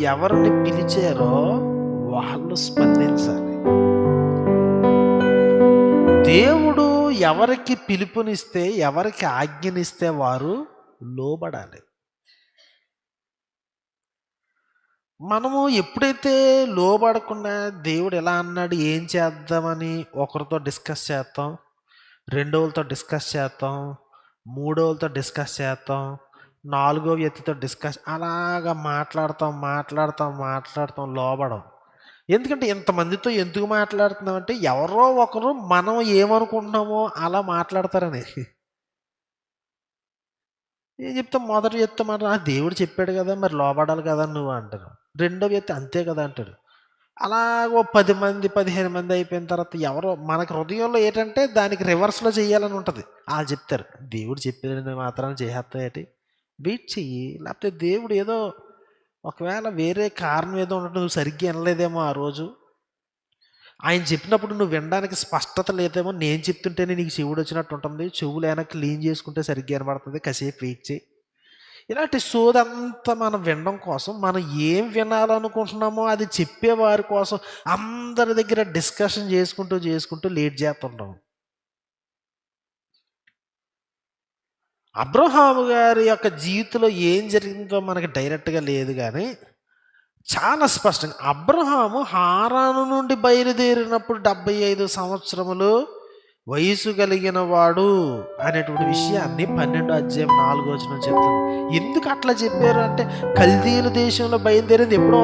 ఎవరిని పిలిచారో వాళ్ళు స్పందించాలి. దేవుడు ఎవరికి పిలుపునిస్తే ఎవరికి ఆజ్ఞనిస్తే వారు లోబడాలి. మనము ఎప్పుడైతే లోబడకుండా దేవుడు ఎలా అన్నాడు ఏం చేద్దామని ఒకరితో డిస్కస్ చేస్తాం రెండోళ్ళతో డిస్కస్ చేస్తాం మూడోళ్ళతో డిస్కస్ చేస్తాం నాలుగో వ్యక్తితో డిస్కస్ అలాగా మాట్లాడతాం మాట్లాడతాం మాట్లాడతాం లోబడం. ఎందుకంటే ఇంతమందితో ఎందుకు మాట్లాడుతున్నాం అంటే ఎవరో ఒకరు మనం ఏమనుకుంటున్నామో అలా మాట్లాడతారని. ఏం చెప్తే మొదటి చెప్తే మాట దేవుడు చెప్పాడు కదా మరి లోబడాలి కదా నువ్వు అంటారు. రెండో వ్యక్తి అంతే కదా అంటాడు అలాగో పది మంది పదిహేను మంది అయిపోయిన తర్వాత ఎవరో మనకు హృదయంలో ఏంటంటే దానికి రివర్స్లో చేయాలని ఉంటుంది. వాళ్ళు చెప్తారు దేవుడు చెప్పేది మాత్రం చేసేస్తాయేటి వెయిట్ చెయ్యి. లేకపోతే దేవుడు ఏదో ఒకవేళ వేరే కారణం ఏదో ఉండటం నువ్వు సరిగ్గా వినలేదేమో ఆ రోజు. ఆయన చెప్పినప్పుడు నువ్వు వినడానికి స్పష్టత లేదేమో నేను చెప్తుంటేనే నీకు చెవుడు వచ్చినట్టు ఉంటుంది. చెవులు అయినా క్లీన్ చేసుకుంటే సరిగ్గా వినబడుతుంది. కాసేపు వెయిట్ చేయి ఇలాంటి సోదంతా మనం వినడం కోసం మనం ఏం వినాలనుకుంటున్నామో అది చెప్పేవారి కోసం అందరి దగ్గర డిస్కషన్ చేసుకుంటూ చేసుకుంటూ లేట్ చేస్తుంటాం. అబ్రహాము గారి యొక్క జీవితంలో ఏం జరిగిందో మనకి డైరెక్ట్గా లేదు కానీ చాలా స్పష్టంగా అబ్రహాము హారాను నుండి బయలుదేరినప్పుడు డెబ్బై ఐదు సంవత్సరములు వయసు కలిగిన వాడు అనేటువంటి విషయాన్ని పన్నెండు అధ్యాయం నాలుగో వచ్చిన చెప్తుంది. ఎందుకు అట్లా చెప్పారు అంటే కల్దీల దేశంలో బయలుదేరింది ఎప్పుడో?